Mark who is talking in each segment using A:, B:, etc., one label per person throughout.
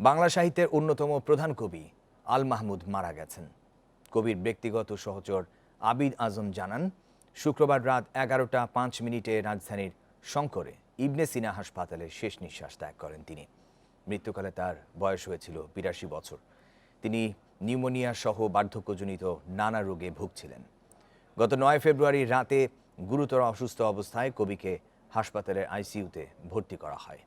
A: বাংলা সাহিত্যের অন্যতম প্রধান কবি আল মাহমুদ মারা গেছেন। কবির ব্যক্তিগত সহচর আবিদ আজম জানান, শুক্রবার রাত এগারোটা পাঁচ মিনিটে রাজধানীর শঙ্করে ইবনে সিনা হাসপাতালে শেষ নিঃশ্বাস ত্যাগ করেন তিনি। মৃত্যুকালে তার বয়স হয়েছিল বিরাশি বছর। তিনি নিউমোনিয়া সহ বার্ধক্যজনিত নানা রোগে ভুগছিলেন। গত নয় ফেব্রুয়ারি রাতে গুরুতর অসুস্থ অবস্থায় কবিকে হাসপাতালের আইসিইউতে ভর্তি করা হয়।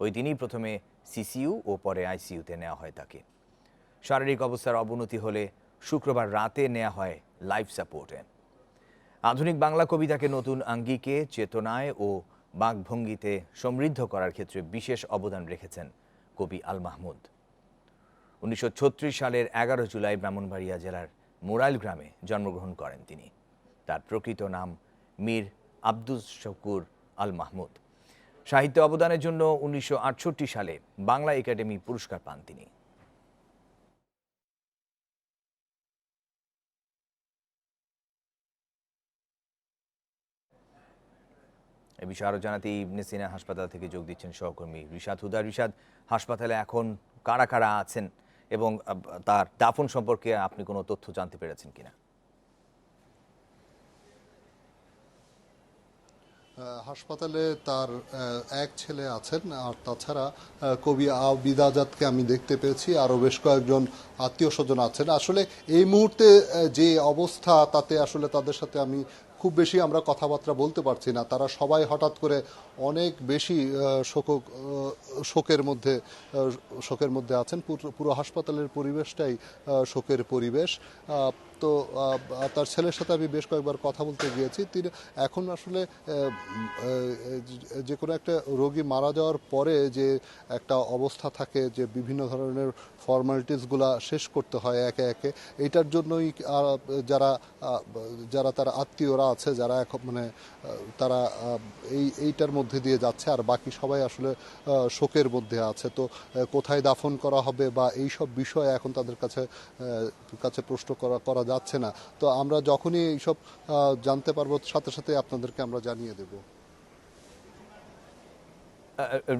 A: ওই দিনই প্রথমে সিসিইউ ও পরে আইসিইউতে নেওয়া হয় তাকে। শারীরিক অবস্থার অবনতি হলে শুক্রবার রাতে নেওয়া হয় লাইফ সাপোর্টে। আধুনিক বাংলা কবিতাকে নতুন আঙ্গিকে, চেতনায় ও বাকভঙ্গিতে সমৃদ্ধ করার ক্ষেত্রে বিশেষ অবদান রেখেছেন কবি আল মাহমুদ। উনিশশো ছত্রিশ সালের এগারো জুলাই ব্রাহ্মণবাড়িয়া জেলার মোরাইল গ্রামে জন্মগ্রহণ করেন তিনি। তার প্রকৃত নাম মীর আব্দুস শকুর আল মাহমুদ। সাহিত্য অবদানের জন্য উনিশশো সালে বাংলা একাডেমি পুরস্কার পান তিনি। এ বিষয়ে আরও জানাতে ইবনে সিনা হাসপাতাল থেকে যোগ দিচ্ছেন সহকর্মী রিশাদ হুদা। রিশাদ, হাসপাতালে এখন কারা কারা আছেন এবং তার দাফন সম্পর্কে আপনি কোনো তথ্য জানতে পেরেছেন কিনা?
B: হাসপাতালে তার এক ছেলে আছেন, আর তাছাড়া কবি আবিদ আজাদকে আমি দেখতে পেয়েছি, আরও বেশ কয়েকজন আত্মীয় স্বজন আছেন। আসলে এই মুহূর্তে যে অবস্থা, তাতে আসলে তাদের সাথে আমি খুব বেশি আমরা কথাবার্তা বলতে পারছি না। তারা সবাই হঠাৎ করে অনেক বেশি শোক শোকের মধ্যে শোকের মধ্যে আছেন। পুরো- হাসপাতালের পরিবেশটাই শোকের পরিবেশ। তো তার ছেলের সাথে আমি বেশ কয়েকবার কথা বলতে গিয়েছি। তিনি এখন আসলে যে কোনো একটা রোগী মারা যাওয়ার পরে যে একটা অবস্থা থাকে, যে বিভিন্ন ধরনের ফর্মালিটিসগুলা শেষ করতে হয় একে একে এইটার জন্যই যারা যারা তার আত্মীয়রা আছে, যারা এখন মানে তারা এই, এইটার মধ্যে দিয়ে যাচ্ছে, আর বাকি সবাই আসলে শোকের মধ্যে আছে। তো কোথায় দাফন করা হবে বা এই সব বিষয়ে এখন তাদের কাছে কাছে প্রশ্ন করা করা যাচ্ছে না। তো আমরা যখনই এইসব জানতে পারব, সাথে সাথে আপনাদেরকে আমরা জানিয়ে দেব।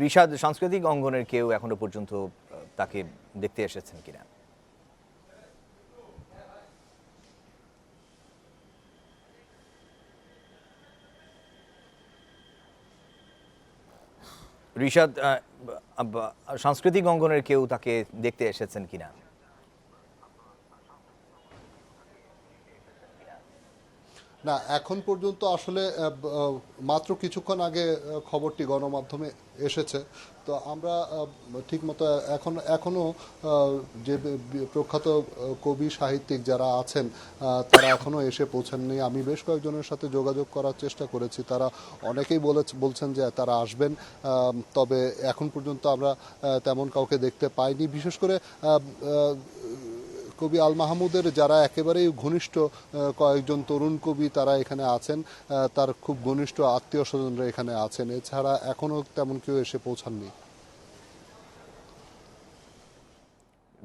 A: রিশাদ, সাংস্কৃতিক অঙ্গনের কেউ এখনও পর্যন্ত তাকে দেখতে এসেছেন কিনা? আব- সাংস্কৃতিক অঙ্গনের কেউ তাকে দেখতে এসেছেন কিনা?
B: না, এখন পর্যন্ত আসলে মাত্র কিছুক্ষণ আগে খবরটি গণমাধ্যমে এসেছে। তো আমরা ঠিক মতো এখন এখনও যে প্রখ্যাত কবি, সাহিত্যিক যারা আছেন তারা এখনও এসে পৌঁছাননি। আমি বেশ কয়েকজনের সাথে যোগাযোগ করার চেষ্টা করেছি। তারা অনেকেই বলে বলছেন যে তারা আসবেন তবে এখন পর্যন্ত আমরা তেমন কাউকে দেখতে পাইনি। বিশেষ করে কবি আল মাহমুদের যারা একেবারেই ঘনিষ্ঠ কয়েকজন তরুণ কবি তারা এখানে আছেন তার খুব ঘনিষ্ঠ আত্মীয় স্বজনরা এখানে আছেন। এছাড়া এখনও তেমন কেউ এসে পৌঁছাননি।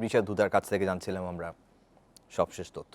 A: ঋষা দুদার কাছ থেকে জানছিলাম আমরা সবশেষ তথ্য।